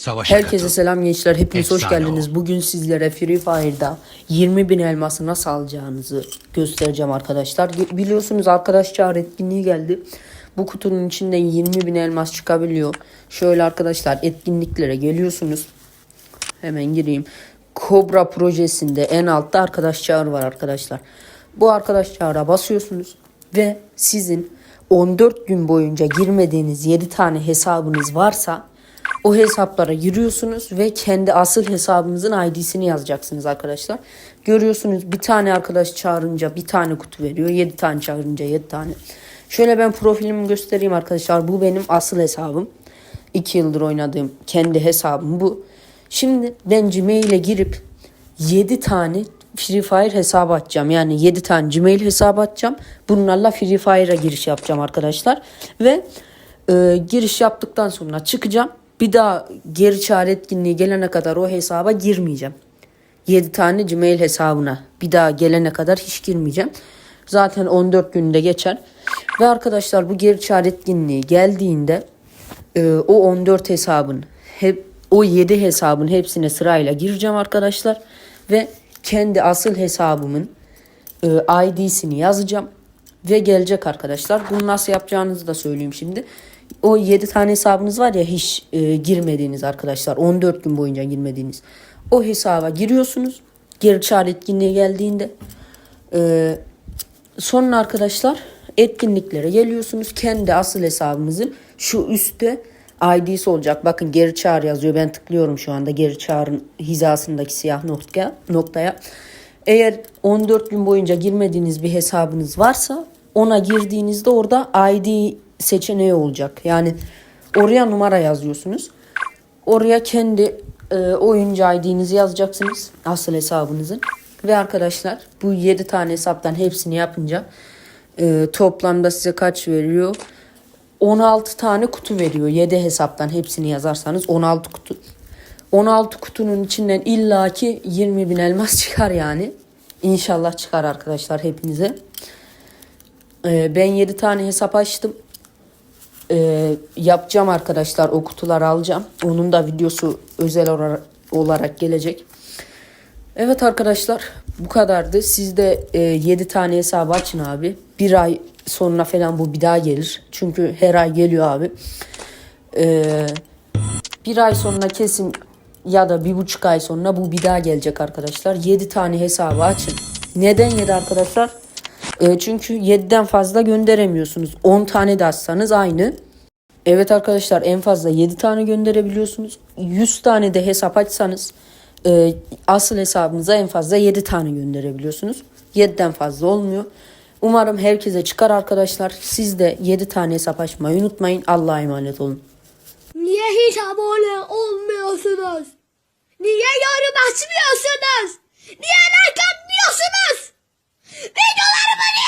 Savaşa Herkese katıl. selam gençler. Hepiniz hoş Efsane geldiniz. ol. Bugün sizlere Free Fire'da 20 bin elması nasıl alacağınızı göstereceğim arkadaşlar. Biliyorsunuz arkadaş çağrı etkinliği geldi. Bu kutunun içinden 20 bin elmas çıkabiliyor. Şöyle arkadaşlar etkinliklere geliyorsunuz. Hemen gireyim. Kobra projesinde en altta arkadaş çağrı var arkadaşlar. Bu arkadaş çağrıya basıyorsunuz ve sizin 14 gün boyunca girmediğiniz 7 tane hesabınız varsa o hesaplara giriyorsunuz ve kendi asıl hesabınızın ID'sini yazacaksınız arkadaşlar. Görüyorsunuz bir tane arkadaş çağırınca bir tane kutu veriyor. 7 tane çağırınca 7 tane. Şöyle ben profilimi göstereyim arkadaşlar. Bu benim asıl hesabım. 2 yıldır oynadığım kendi hesabım bu. Şimdi ben Gmail'e girip 7 tane Free Fire hesabı açacağım. Yani 7 tane Gmail hesabı açacağım. Bunlarla Free Fire'a giriş yapacağım arkadaşlar. Ve e, giriş yaptıktan sonra çıkacağım. Bir daha geri çağrı etkinliği gelene kadar o hesaba girmeyeceğim. 7 tane Gmail hesabına bir daha gelene kadar hiç girmeyeceğim. Zaten 14 günde geçer. Ve arkadaşlar bu geri çağrı etkinliği geldiğinde e, o 14 hesabın hep o 7 hesabın hepsine sırayla gireceğim arkadaşlar ve kendi asıl hesabımın e, ID'sini yazacağım ve gelecek arkadaşlar. Bunu nasıl yapacağınızı da söyleyeyim şimdi. O 7 tane hesabınız var ya hiç e, girmediğiniz arkadaşlar 14 gün boyunca girmediğiniz. O hesaba giriyorsunuz. Geri çağrı etkinliği geldiğinde e, Sonra arkadaşlar etkinliklere geliyorsunuz. Kendi asıl hesabınızın şu üstte ID'si olacak. Bakın geri çağır yazıyor. Ben tıklıyorum şu anda geri çağrın hizasındaki siyah noktaya. noktaya. Eğer 14 gün boyunca girmediğiniz bir hesabınız varsa ona girdiğinizde orada ID seçeneği olacak. Yani oraya numara yazıyorsunuz. Oraya kendi e, oyuncu ID'nizi yazacaksınız. Asıl hesabınızın. Ve arkadaşlar bu 7 tane hesaptan hepsini yapınca e, toplamda size kaç veriyor? 16 tane kutu veriyor. 7 hesaptan hepsini yazarsanız 16 kutu. 16 kutunun içinden illaki 20 bin elmas çıkar yani. İnşallah çıkar arkadaşlar hepinize. E, ben 7 tane hesap açtım. Ee, yapacağım arkadaşlar o kutuları alacağım. Onun da videosu özel olarak, gelecek. Evet arkadaşlar bu kadardı. Siz de e, 7 tane hesabı açın abi. Bir ay sonra falan bu bir daha gelir. Çünkü her ay geliyor abi. Ee, bir ay sonra kesin ya da bir buçuk ay sonra bu bir daha gelecek arkadaşlar. 7 tane hesabı açın. Neden 7 arkadaşlar? E, çünkü 7'den fazla gönderemiyorsunuz. 10 tane de açsanız aynı. Evet arkadaşlar en fazla 7 tane gönderebiliyorsunuz. 100 tane de hesap açsanız e, asıl hesabınıza en fazla 7 tane gönderebiliyorsunuz. 7'den fazla olmuyor. Umarım herkese çıkar arkadaşlar. Siz de 7 tane hesap açmayı unutmayın. Allah'a emanet olun. Niye hiç abone olmuyorsunuz? Niye yorum açmıyorsunuz? They do a lot of money